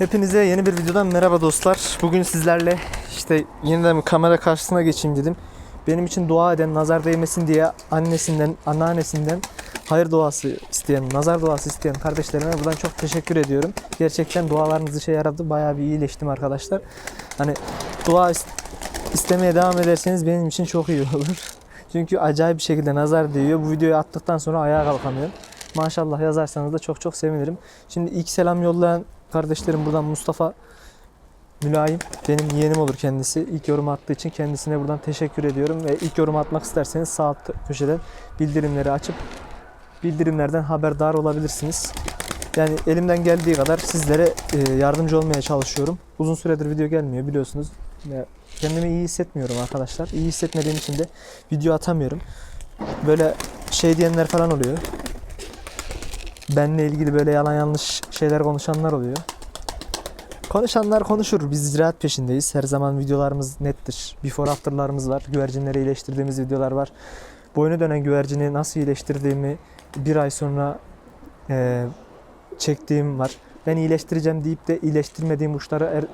Hepinize yeni bir videodan merhaba dostlar. Bugün sizlerle işte yeniden kamera karşısına geçeyim dedim. Benim için dua eden, nazar değmesin diye annesinden, anneannesinden hayır duası isteyen, nazar duası isteyen kardeşlerime buradan çok teşekkür ediyorum. Gerçekten dualarınız işe yaradı. Bayağı bir iyileştim arkadaşlar. Hani dua is- istemeye devam ederseniz benim için çok iyi olur. Çünkü acayip bir şekilde nazar değiyor. Bu videoyu attıktan sonra ayağa kalkamıyorum. Maşallah yazarsanız da çok çok sevinirim. Şimdi ilk selam yollayan kardeşlerim buradan Mustafa Mülayim benim yeğenim olur kendisi. İlk yorum attığı için kendisine buradan teşekkür ediyorum ve ilk yorum atmak isterseniz sağ alt köşeden bildirimleri açıp bildirimlerden haberdar olabilirsiniz. Yani elimden geldiği kadar sizlere e, yardımcı olmaya çalışıyorum. Uzun süredir video gelmiyor biliyorsunuz. Kendimi iyi hissetmiyorum arkadaşlar. İyi hissetmediğim için de video atamıyorum. Böyle şey diyenler falan oluyor. Benle ilgili böyle yalan yanlış şeyler konuşanlar oluyor. Konuşanlar konuşur. Biz ziraat peşindeyiz. Her zaman videolarımız nettir. Before after'larımız var. Güvercinleri iyileştirdiğimiz videolar var. Boynu dönen güvercini nasıl iyileştirdiğimi bir ay sonra eee, çektiğim var. Ben iyileştireceğim deyip de iyileştirmediğim uçları er-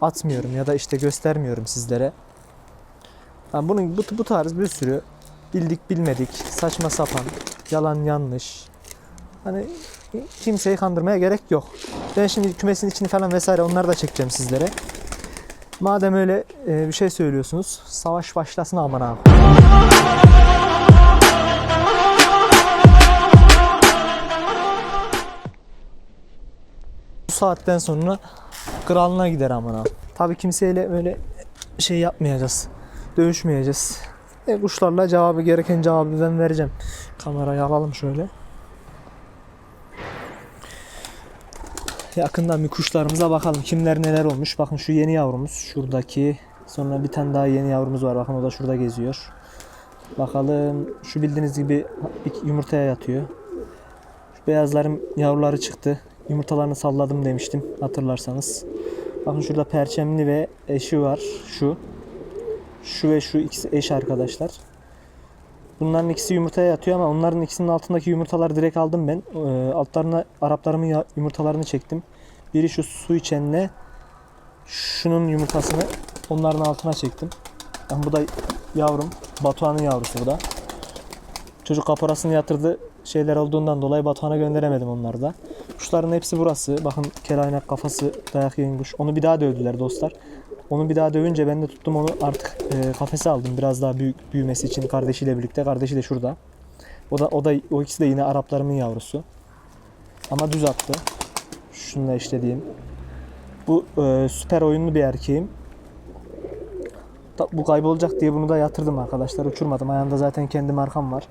atmıyorum ya da işte göstermiyorum sizlere. Yani bunun bu, bu tarz bir sürü bildik bilmedik, saçma sapan, yalan yanlış. Hani kimseyi kandırmaya gerek yok. Ben şimdi kümesin içini falan vesaire onları da çekeceğim sizlere. Madem öyle e, bir şey söylüyorsunuz, savaş başlasın aman abi. Bu saatten sonra kralına gider aman abi. Tabii kimseyle öyle şey yapmayacağız. Dövüşmeyeceğiz. E, kuşlarla cevabı gereken cevabı ben vereceğim. Kamerayı alalım şöyle. Yakından bir bakalım. Kimler neler olmuş. Bakın şu yeni yavrumuz. Şuradaki. Sonra bir tane daha yeni yavrumuz var. Bakın o da şurada geziyor. Bakalım. Şu bildiğiniz gibi bir yumurtaya yatıyor. Şu beyazların yavruları çıktı. Yumurtalarını salladım demiştim hatırlarsanız. Bakın şurada perçemli ve eşi var. Şu. Şu ve şu ikisi eş arkadaşlar. Bunların ikisi yumurtaya yatıyor ama onların ikisinin altındaki yumurtaları direkt aldım ben. Ee, altlarına Araplarımın yumurtalarını çektim. Biri şu su içenle şunun yumurtasını onların altına çektim. Ben bu da yavrum. Batuhan'ın yavrusu bu da. Çocuk kaporasını yatırdı. Şeyler olduğundan dolayı Batuhan'a gönderemedim onları da. Kuşların hepsi burası. Bakın kelaynak kafası dayak yiyen kuş. Onu bir daha dövdüler dostlar. Onu bir daha dövünce ben de tuttum onu artık e, kafese aldım. Biraz daha büyük büyümesi için kardeşiyle birlikte. Kardeşi de şurada. O da o da o ikisi de yine Araplarımın yavrusu. Ama düz attı. Şununla işlediğim. Bu e, süper oyunlu bir erkeğim. Ta- Bu kaybolacak diye bunu da yatırdım arkadaşlar. Uçurmadım. Ayağında zaten kendi markam var.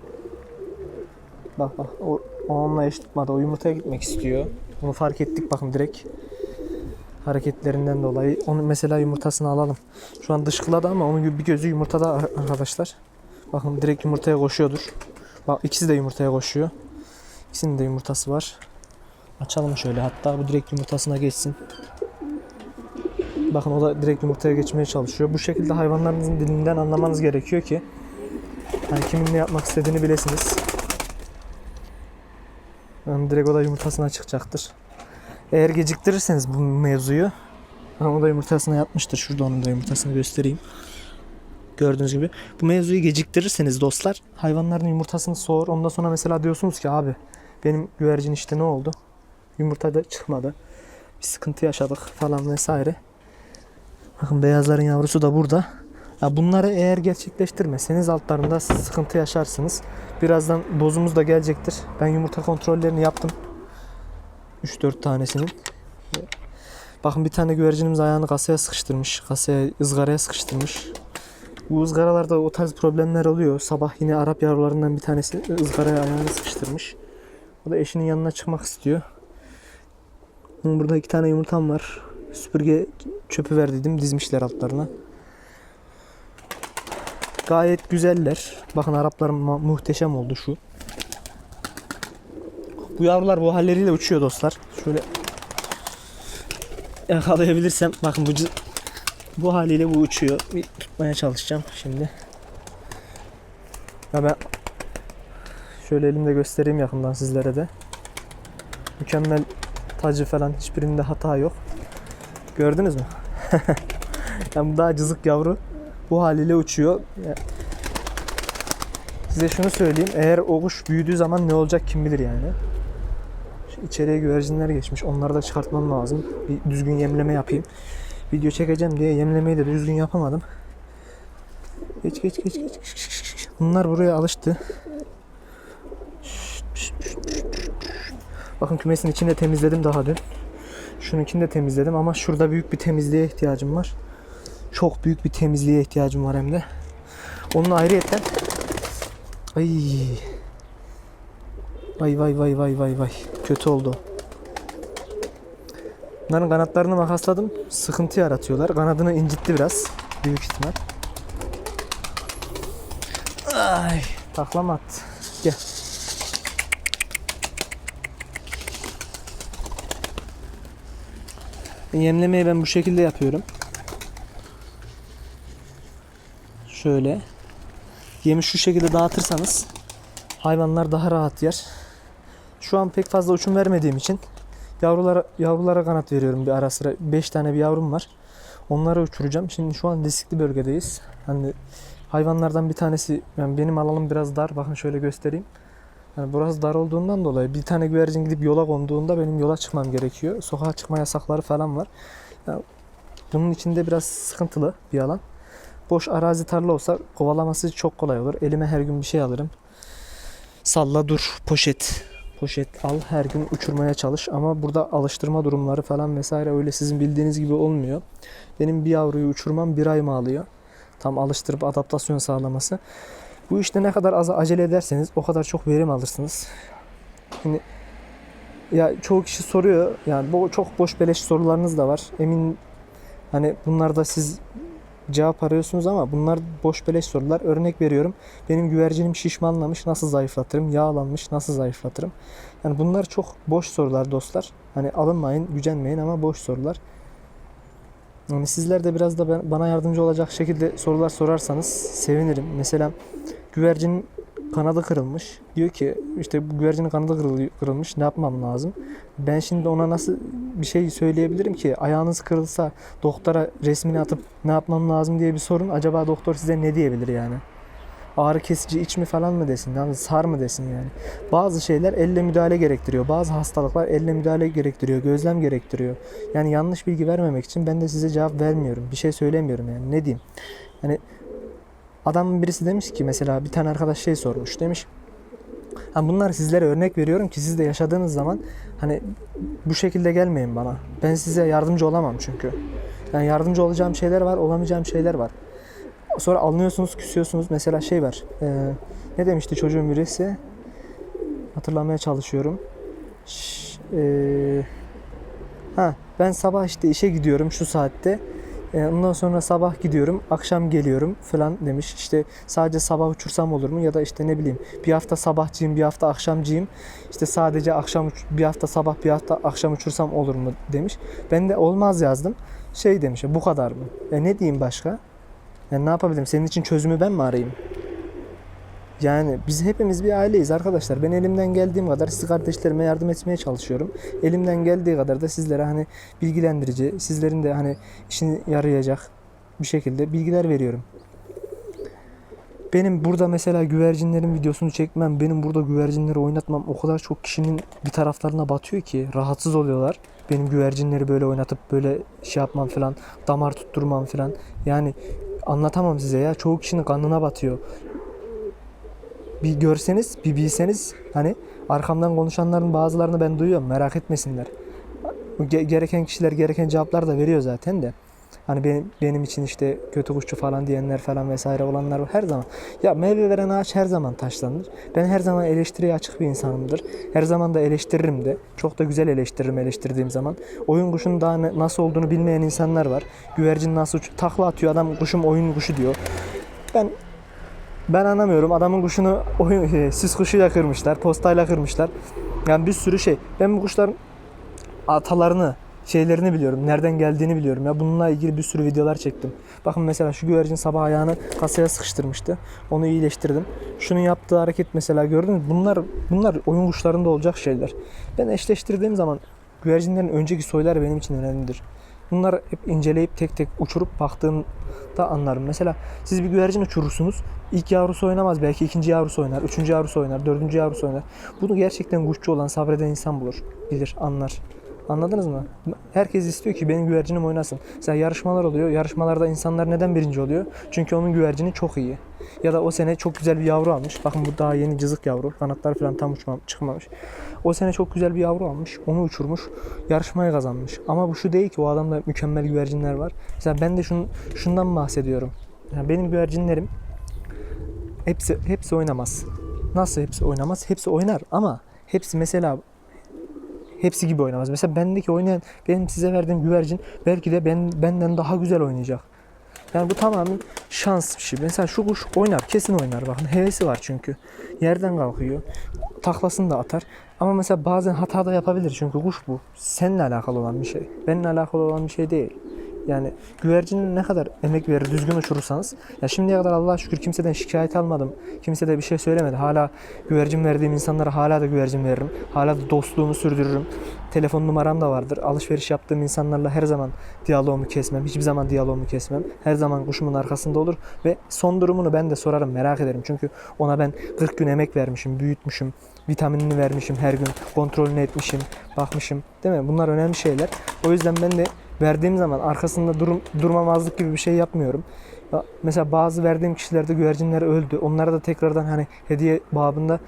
Bak bak. O, onunla eş tutmadı. O yumurtaya gitmek istiyor. Bunu fark ettik bakın direkt hareketlerinden dolayı. Onun mesela yumurtasını alalım. Şu an dışkıladı ama onun bir gözü yumurtada ar- arkadaşlar. Bakın direkt yumurtaya koşuyordur. Bak ikisi de yumurtaya koşuyor. İkisinin de yumurtası var. Açalım şöyle hatta bu direkt yumurtasına geçsin. Bakın o da direkt yumurtaya geçmeye çalışıyor. Bu şekilde hayvanlarınızın dilinden anlamanız gerekiyor ki hani kimin ne yapmak istediğini bilesiniz. Yani direkt o da yumurtasına çıkacaktır. Eğer geciktirirseniz bu mevzuyu o da yumurtasına yapmıştır. Şurada onun da yumurtasını göstereyim. Gördüğünüz gibi. Bu mevzuyu geciktirirseniz dostlar hayvanların yumurtasını soğur. Ondan sonra mesela diyorsunuz ki abi benim güvercin işte ne oldu? Yumurta da çıkmadı. Bir sıkıntı yaşadık falan vesaire. Bakın beyazların yavrusu da burada. Ya bunları eğer gerçekleştirmeseniz altlarında sıkıntı yaşarsınız. Birazdan bozumuz da gelecektir. Ben yumurta kontrollerini yaptım. 3-4 tanesinin. Bakın bir tane güvercinimiz ayağını kasaya sıkıştırmış. Kasaya, ızgaraya sıkıştırmış. Bu ızgaralarda o tarz problemler oluyor. Sabah yine Arap yavrularından bir tanesi ızgaraya ayağını sıkıştırmış. O da eşinin yanına çıkmak istiyor. Burada iki tane yumurtam var. Süpürge çöpü verdiydim. Dizmişler altlarına. Gayet güzeller. Bakın Araplar muhteşem oldu şu. Bu yavrular bu halleriyle uçuyor dostlar. Şöyle yakalayabilirsem bakın bu bu haliyle bu uçuyor. Bir tutmaya çalışacağım şimdi. Ya ben şöyle elimde göstereyim yakından sizlere de. Mükemmel tacı falan hiçbirinde hata yok. Gördünüz mü? yani bu daha cızık yavru. Bu haliyle uçuyor. Size şunu söyleyeyim. Eğer o kuş büyüdüğü zaman ne olacak kim bilir yani. Şu içeriye güvercinler geçmiş. Onları da çıkartmam lazım. Bir düzgün yemleme yapayım. Video çekeceğim diye yemlemeyi de düzgün yapamadım. Geç geç geç geç. Bunlar buraya alıştı. Bakın kümesin içini de temizledim daha dün. Şununkini de temizledim ama şurada büyük bir temizliğe ihtiyacım var. Çok büyük bir temizliğe ihtiyacım var hem de. Onun ayrıyetten Ay. Vay vay vay vay vay vay. Kötü oldu. Bunların kanatlarını makasladım. Sıkıntı yaratıyorlar. Kanadını incitti biraz. Büyük ihtimal. Ay. Taklama attı. Gel. Yemlemeyi ben bu şekilde yapıyorum. Şöyle. Yemi şu şekilde dağıtırsanız hayvanlar daha rahat yer. Şu an pek fazla uçum vermediğim için yavrulara yavrulara kanat veriyorum bir ara sıra. 5 tane bir yavrum var. Onları uçuracağım. Şimdi şu an riskli bölgedeyiz. Hani hayvanlardan bir tanesi yani benim alanım biraz dar. Bakın şöyle göstereyim. Yani burası dar olduğundan dolayı bir tane güvercin gidip yola konduğunda benim yola çıkmam gerekiyor. Sokağa çıkma yasakları falan var. Ya bunun içinde biraz sıkıntılı bir alan. Boş arazi tarla olsa kovalaması çok kolay olur. Elime her gün bir şey alırım. Salla dur poşet. Poşet al her gün uçurmaya çalış ama burada alıştırma durumları falan vesaire öyle sizin bildiğiniz gibi olmuyor. Benim bir yavruyu uçurmam bir ay mı alıyor? Tam alıştırıp adaptasyon sağlaması. Bu işte ne kadar az acele ederseniz o kadar çok verim alırsınız. Şimdi ya çoğu kişi soruyor yani bu çok boş beleş sorularınız da var. Emin hani bunlarda siz cevap arıyorsunuz ama bunlar boş beleş sorular. Örnek veriyorum. Benim güvercinim şişmanlamış nasıl zayıflatırım? Yağlanmış nasıl zayıflatırım? Yani bunlar çok boş sorular dostlar. Hani alınmayın, gücenmeyin ama boş sorular. Yani sizler de biraz da ben- bana yardımcı olacak şekilde sorular sorarsanız sevinirim. Mesela güvercinin kanadı kırılmış. Diyor ki işte bu güvercinin kanadı kırıl- kırılmış. Ne yapmam lazım? Ben şimdi ona nasıl bir şey söyleyebilirim ki? Ayağınız kırılsa doktora resmini atıp ne yapmam lazım diye bir sorun. Acaba doktor size ne diyebilir yani? Ağrı kesici iç mi falan mı desin? Yani sar mı desin yani? Bazı şeyler elle müdahale gerektiriyor. Bazı hastalıklar elle müdahale gerektiriyor. Gözlem gerektiriyor. Yani yanlış bilgi vermemek için ben de size cevap vermiyorum. Bir şey söylemiyorum yani. Ne diyeyim? Yani adam birisi demiş ki mesela bir tane arkadaş şey sormuş. Demiş Ha bunlar sizlere örnek veriyorum ki siz de yaşadığınız zaman hani bu şekilde gelmeyin bana. Ben size yardımcı olamam çünkü. Yani yardımcı olacağım şeyler var, olamayacağım şeyler var. Sonra alınıyorsunuz, küsüyorsunuz. Mesela şey var. e, ne demişti çocuğun birisi? Hatırlamaya çalışıyorum. Ş- e, ha ben sabah işte işe gidiyorum şu saatte. E, ondan sonra sabah gidiyorum, akşam geliyorum falan demiş. İşte sadece sabah uçursam olur mu? Ya da işte ne bileyim bir hafta sabahcıyım, bir hafta akşamcıyım. İşte sadece akşam bir hafta sabah, bir hafta akşam uçursam olur mu demiş. Ben de olmaz yazdım. Şey demiş, bu kadar mı? E ne diyeyim başka? Yani ne yapabilirim? Senin için çözümü ben mi arayayım? Yani biz hepimiz bir aileyiz arkadaşlar. Ben elimden geldiğim kadar siz kardeşlerime yardım etmeye çalışıyorum. Elimden geldiği kadar da sizlere hani bilgilendirici, sizlerin de hani işine yarayacak bir şekilde bilgiler veriyorum. Benim burada mesela güvercinlerin videosunu çekmem, benim burada güvercinleri oynatmam o kadar çok kişinin bir taraflarına batıyor ki rahatsız oluyorlar. Benim güvercinleri böyle oynatıp böyle şey yapmam falan, damar tutturmam falan. Yani anlatamam size ya. Çoğu kişinin kanına batıyor. Bir görseniz, bir bilseniz hani arkamdan konuşanların bazılarını ben duyuyorum. Merak etmesinler. Ge- gereken kişiler gereken cevaplar da veriyor zaten de. Hani benim, benim için işte kötü kuşçu falan diyenler falan vesaire olanlar her zaman. Ya meyve veren ağaç her zaman taşlanır. Ben her zaman eleştiriye açık bir insanımdır. Her zaman da eleştiririm de. Çok da güzel eleştiririm eleştirdiğim zaman. Oyun kuşunun daha ne- nasıl olduğunu bilmeyen insanlar var. Güvercin nasıl takla atıyor adam kuşum oyun kuşu diyor. Ben ben anlamıyorum. Adamın kuşunu oyun, süs kuşuyla kırmışlar, postayla kırmışlar. Yani bir sürü şey. Ben bu kuşların atalarını, şeylerini biliyorum. Nereden geldiğini biliyorum. Ya bununla ilgili bir sürü videolar çektim. Bakın mesela şu güvercin sabah ayağını kasaya sıkıştırmıştı. Onu iyileştirdim. Şunun yaptığı hareket mesela gördünüz? Bunlar bunlar oyun kuşlarında olacak şeyler. Ben eşleştirdiğim zaman güvercinlerin önceki soyları benim için önemlidir. Bunları hep inceleyip tek tek uçurup baktığımda anlarım. Mesela siz bir güvercin uçurursunuz. İlk yavrusu oynamaz. Belki ikinci yavrusu oynar. Üçüncü yavrusu oynar. Dördüncü yavrusu oynar. Bunu gerçekten kuşçu olan sabreden insan bulur. Bilir, anlar. Anladınız mı? Herkes istiyor ki benim güvercinim oynasın. Mesela yarışmalar oluyor. Yarışmalarda insanlar neden birinci oluyor? Çünkü onun güvercini çok iyi. Ya da o sene çok güzel bir yavru almış. Bakın bu daha yeni cızık yavru. Kanatları falan tam uçmam, çıkmamış. O sene çok güzel bir yavru almış. Onu uçurmuş. Yarışmayı kazanmış. Ama bu şu değil ki o adamda mükemmel güvercinler var. Mesela ben de şun, şundan bahsediyorum. Yani benim güvercinlerim hepsi hepsi oynamaz. Nasıl hepsi oynamaz? Hepsi oynar ama hepsi mesela hepsi gibi oynamaz. Mesela bendeki oynayan benim size verdiğim güvercin belki de ben benden daha güzel oynayacak. Yani bu tamamen şans bir şey. Mesela şu kuş oynar, kesin oynar. Bakın hevesi var çünkü. Yerden kalkıyor. Taklasını da atar. Ama mesela bazen hata da yapabilir çünkü kuş bu. Seninle alakalı olan bir şey. Benimle alakalı olan bir şey değil. Yani güvercinin ne kadar emek verir düzgün uçurursanız. Ya şimdiye kadar Allah'a şükür kimseden şikayet almadım. Kimse de bir şey söylemedi. Hala güvercin verdiğim insanlara hala da güvercin veririm. Hala da dostluğumu sürdürürüm. Telefon numaram da vardır. Alışveriş yaptığım insanlarla her zaman diyaloğumu kesmem. Hiçbir zaman diyaloğumu kesmem. Her zaman kuşumun arkasında olur. Ve son durumunu ben de sorarım. Merak ederim. Çünkü ona ben 40 gün emek vermişim. Büyütmüşüm. Vitaminini vermişim her gün. Kontrolünü etmişim. Bakmışım. Değil mi? Bunlar önemli şeyler. O yüzden ben de verdiğim zaman arkasında durum, durmamazlık gibi bir şey yapmıyorum. Ya Mesela bazı verdiğim kişilerde güvercinler öldü. Onlara da tekrardan hani hediye babında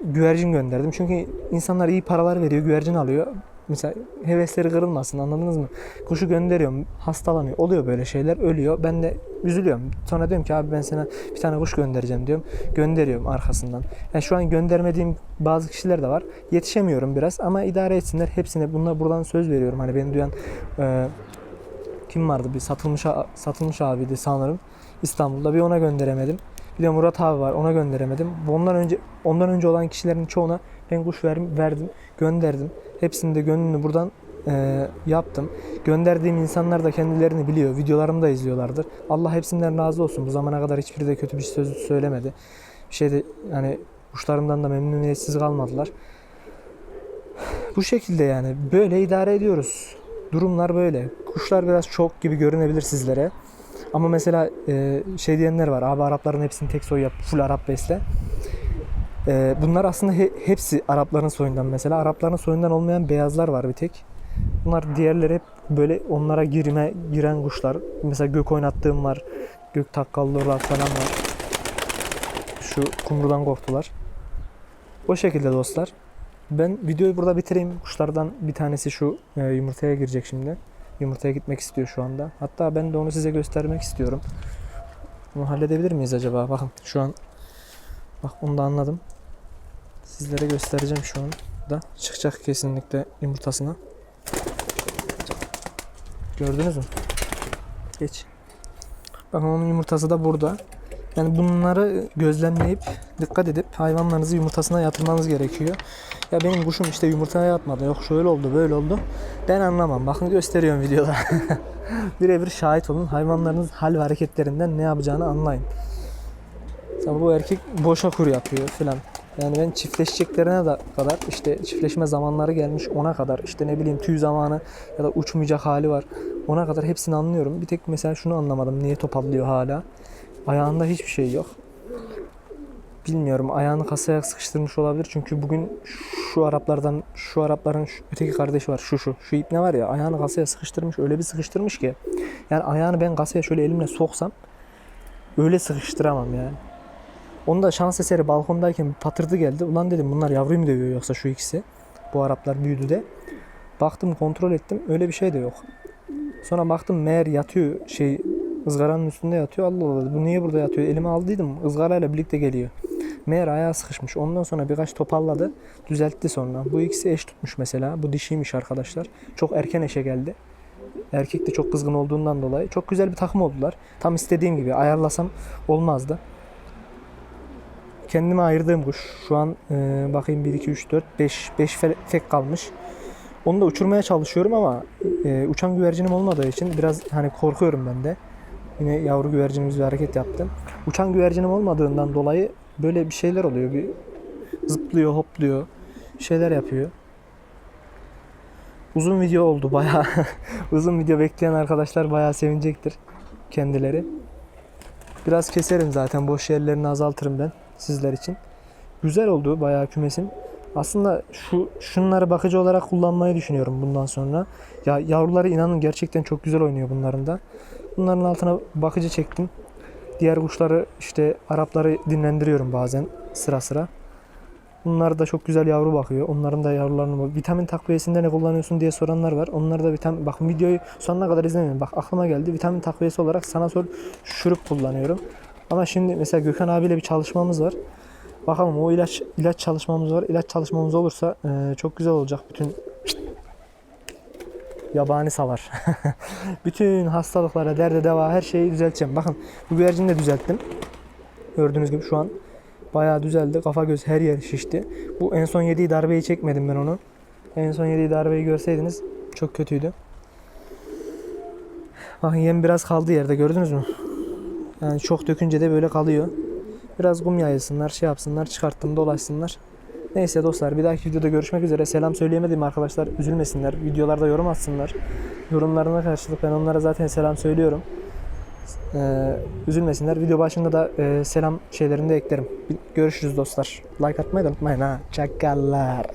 güvercin gönderdim. Çünkü insanlar iyi paralar veriyor, güvercin alıyor. Mesela hevesleri kırılmasın anladınız mı? Kuşu gönderiyorum, hastalanıyor. Oluyor böyle şeyler, ölüyor. Ben de üzülüyorum. Sonra diyorum ki abi ben sana bir tane kuş göndereceğim diyorum. Gönderiyorum arkasından. Yani şu an göndermediğim bazı kişiler de var. Yetişemiyorum biraz ama idare etsinler. Hepsine bunlar buradan söz veriyorum. Hani beni duyan e, kim vardı bir satılmış satılmış abiydi sanırım. İstanbul'da bir ona gönderemedim. Bir de Murat abi var ona gönderemedim. Ondan önce ondan önce olan kişilerin çoğuna ben kuş ver, verdim, gönderdim. Hepsinin de gönlünü buradan e, yaptım. Gönderdiğim insanlar da kendilerini biliyor. Videolarımı da izliyorlardır. Allah hepsinden razı olsun. Bu zamana kadar hiçbiri de kötü bir söz söylemedi. Bir şey de yani kuşlarımdan da memnuniyetsiz kalmadılar. Bu şekilde yani böyle idare ediyoruz. Durumlar böyle. Kuşlar biraz çok gibi görünebilir sizlere. Ama mesela e, şey diyenler var. Abi Arapların hepsini tek soy yap. Full Arap besle. E, bunlar aslında he- hepsi Arapların soyundan mesela. Arapların soyundan olmayan beyazlar var bir tek. Bunlar diğerleri hep böyle onlara girme giren kuşlar. Mesela gök oynattığım var. Gök takkallılar falan var. Şu kumrudan korktular. O şekilde dostlar. Ben videoyu burada bitireyim. Kuşlardan bir tanesi şu e, yumurtaya girecek şimdi. Yumurtaya gitmek istiyor şu anda. Hatta ben de onu size göstermek istiyorum. Bunu halledebilir miyiz acaba? Bakın şu an bak onu da anladım. Sizlere göstereceğim şu an da. Çıkacak kesinlikle yumurtasına. Gördünüz mü? Geç. Bakın onun yumurtası da burada. Yani bunları gözlemleyip dikkat edip hayvanlarınızı yumurtasına yatırmanız gerekiyor. Ya benim kuşum işte yumurtaya yatmadı. Yok şöyle oldu böyle oldu. Ben anlamam. Bakın gösteriyorum videoda. Birebir şahit olun. Hayvanlarınız hal ve hareketlerinden ne yapacağını anlayın. Mesela bu erkek boşa kur yapıyor filan. Yani ben çiftleşeceklerine de kadar işte çiftleşme zamanları gelmiş ona kadar işte ne bileyim tüy zamanı ya da uçmayacak hali var. Ona kadar hepsini anlıyorum. Bir tek mesela şunu anlamadım. Niye topatlıyor hala? Ayağında hiçbir şey yok. Bilmiyorum ayağını kasaya sıkıştırmış olabilir. Çünkü bugün şu Araplardan şu Arapların şu, öteki kardeşi var şu şu. Şu ip ne var ya ayağını kasaya sıkıştırmış öyle bir sıkıştırmış ki. Yani ayağını ben kasaya şöyle elimle soksam öyle sıkıştıramam yani. Onu da şans eseri balkondayken patırdı geldi. Ulan dedim bunlar yavruyu mu dövüyor yoksa şu ikisi. Bu Araplar büyüdü de. Baktım kontrol ettim öyle bir şey de yok. Sonra baktım meğer yatıyor şey ızgaranın üstünde yatıyor. Allah Allah bu niye burada yatıyor? Elime aldıydım ızgarayla birlikte geliyor. Meğer ayağı sıkışmış. Ondan sonra birkaç topalladı. Düzeltti sonra. Bu ikisi eş tutmuş mesela. Bu dişiymiş arkadaşlar. Çok erken eşe geldi. Erkek de çok kızgın olduğundan dolayı. Çok güzel bir takım oldular. Tam istediğim gibi ayarlasam olmazdı. Kendime ayırdığım kuş. Şu an e, bakayım 1, 2, 3, 4, 5, 5 tek kalmış. Onu da uçurmaya çalışıyorum ama e, uçan güvercinim olmadığı için biraz hani korkuyorum ben de. Yine yavru güvercinimiz bir hareket yaptı. Uçan güvercinim olmadığından dolayı böyle bir şeyler oluyor. Bir zıplıyor, hopluyor, şeyler yapıyor. uzun video oldu bayağı. uzun video bekleyen arkadaşlar bayağı sevinecektir kendileri. Biraz keserim zaten boş yerlerini azaltırım ben sizler için. Güzel oldu bayağı kümesim. Aslında şu şunları bakıcı olarak kullanmayı düşünüyorum bundan sonra. Ya yavruları inanın gerçekten çok güzel oynuyor bunların da. Bunların altına bakıcı çektim. Diğer kuşları işte Arapları dinlendiriyorum bazen sıra sıra. Bunlar da çok güzel yavru bakıyor. Onların da yavrularını vitamin takviyesinde ne kullanıyorsun diye soranlar var. Onlar da vitamin bak videoyu sonuna kadar izlemeyin. Bak aklıma geldi. Vitamin takviyesi olarak sana sor şurup kullanıyorum. Ama şimdi mesela Gökhan abiyle bir çalışmamız var. Bakalım o ilaç ilaç çalışmamız var. İlaç çalışmamız olursa eee, çok güzel olacak. Bütün yabani savar. Bütün hastalıklara, derde deva her şeyi düzelteceğim. Bakın bu güvercini de düzelttim. Gördüğünüz gibi şu an bayağı düzeldi. Kafa göz her yer şişti. Bu en son yediği darbeyi çekmedim ben onu. En son yediği darbeyi görseydiniz çok kötüydü. Bakın yem biraz kaldı yerde gördünüz mü? Yani çok dökünce de böyle kalıyor. Biraz kum yayılsınlar, şey yapsınlar, çıkarttım dolaşsınlar. Neyse dostlar bir dahaki videoda görüşmek üzere. Selam söyleyemedim arkadaşlar. Üzülmesinler. Videolarda yorum atsınlar. Yorumlarına karşılık ben onlara zaten selam söylüyorum. Ee, üzülmesinler. Video başında da e, selam şeylerini de eklerim. Görüşürüz dostlar. Like atmayı da unutmayın ha. Çakallar.